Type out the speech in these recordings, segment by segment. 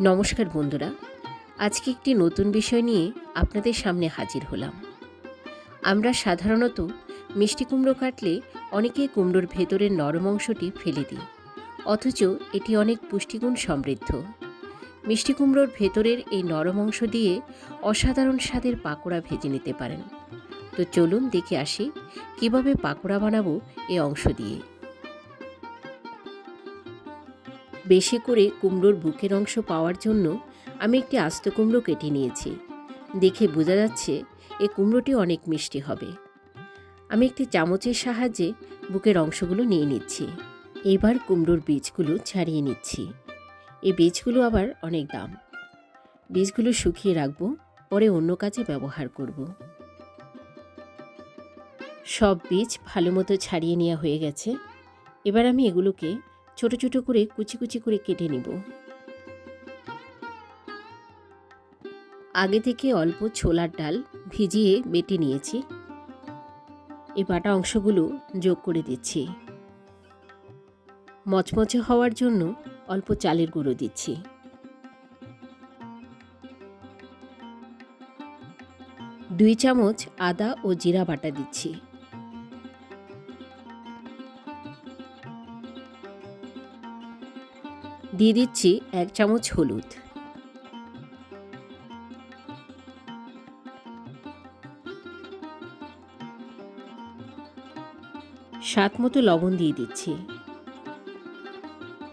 নমস্কার বন্ধুরা, আজকে একটি নতুন বিষয় নিয়ে আপনাদের সামনে হাজির হলাম। আমরা সাধারণত মিষ্টি কুমড়ো কাটলে অনেকে কুমড়োর ভেতরের নরম অংশটি ফেলে দিই, অথচ এটি অনেক পুষ্টিগুণ সমৃদ্ধ। মিষ্টি কুমড়োর ভেতরের এই নরম অংশ দিয়ে অসাধারণ স্বাদের পাকোড়া ভেজে নিতে পারেন। তো চলুন দেখে আসি কীভাবে পাকোড়া বানাবো এই অংশ দিয়ে। বেশি করে কুমড়োর বুকের অংশ পাওয়ার জন্য আমি একটি আস্ত কুমড়ো কেটে নিয়েছি। দেখে বোঝা যাচ্ছে এ কুমড়োটি অনেক মিষ্টি হবে। আমি একটি চামচের সাহায্যে বুকের অংশগুলো নিয়ে নিচ্ছি। এবার কুমড়োর বীজগুলো ছাড়িয়ে নিচ্ছি। এই বীজগুলো আবার অনেক দাম। বীজগুলো শুকিয়ে রাখব, পরে অন্য কাজে ব্যবহার করব। সব বীজ ভালো মতো ছাড়িয়ে নেওয়া হয়ে গেছে। এবার আমি এগুলোকে ছোট ছোট করে কুচি কুচি করে কেটে নিব। আগে থেকে অল্প ছোলার ডাল ভিজিয়ে বেটে নিয়েছি। এই বাটা অংশগুলো যোগ করে দিচ্ছি। মচমচে হওয়ার জন্য অল্প চালের গুঁড়ো দিচ্ছি। দুই চামচ আদা ও জিরা বাটা দিচ্ছি। দিয়ে দিচ্ছি এক চামচ হলুদ। স্বাদ মতো লবণ দিয়ে দিচ্ছি।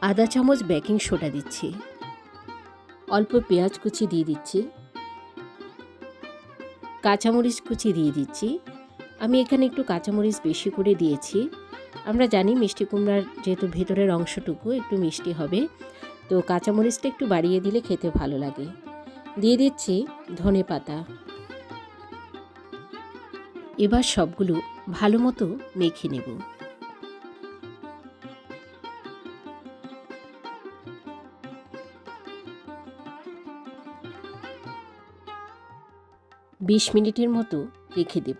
আধা চামচ বেকিং সোডা দিচ্ছি। অল্প পেঁয়াজ কুচি দিয়ে দিচ্ছি। কাঁচামরিচ কুচি দিয়ে দিচ্ছি। আমি এখানে একটু কাঁচামরিচ বেশি করে দিয়েছি। আমরা জানি মিষ্টি কুমড়ার যেহেতু ভেতরের অংশটুকু একটু মিষ্টি হবে, তো কাঁচামরিচটা একটু বাড়িয়ে দিলে খেতে ভালো লাগে। দিয়ে দিচ্ছি ধনে পাতা। এবার সবগুলো ভালো মতো মেখে নেব। বিশ মিনিটের মতো রেখে দেব।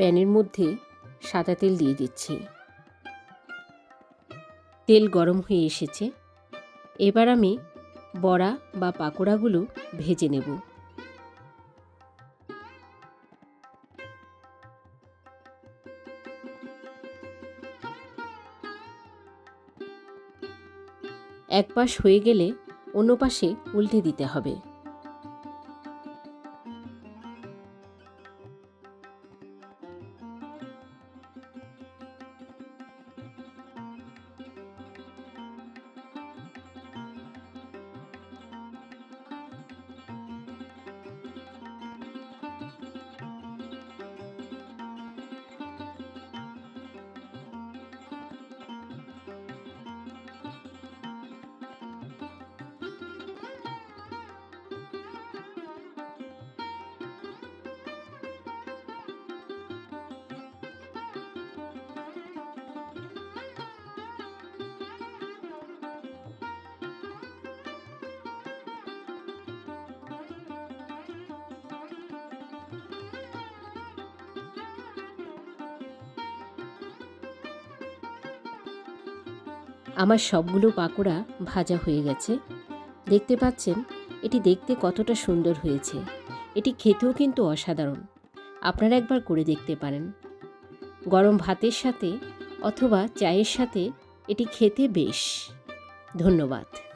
প্যানের মধ্যে সাদা তেল দিয়ে দিচ্ছি। তেল গরম হয়ে এসেছে। এবার আমি বড়া বা পাকোড়াগুলো ভেজে নেব। এক পাশ হয়ে গেলে অন্য পাশে উল্টে দিতে হবে। আমার সবগুলো পাকোড়া ভাজা হয়ে গেছে। দেখতে পাচ্ছেন, এটি দেখতে কতটা সুন্দর হয়েছে। এটি খেতেও কিন্তু অসাধারণ। আপনারা একবার করে দেখতে পারেন। গরম ভাতের সাথে অথবা চায়ের সাথে এটি খেতে বেশ। ধন্যবাদ।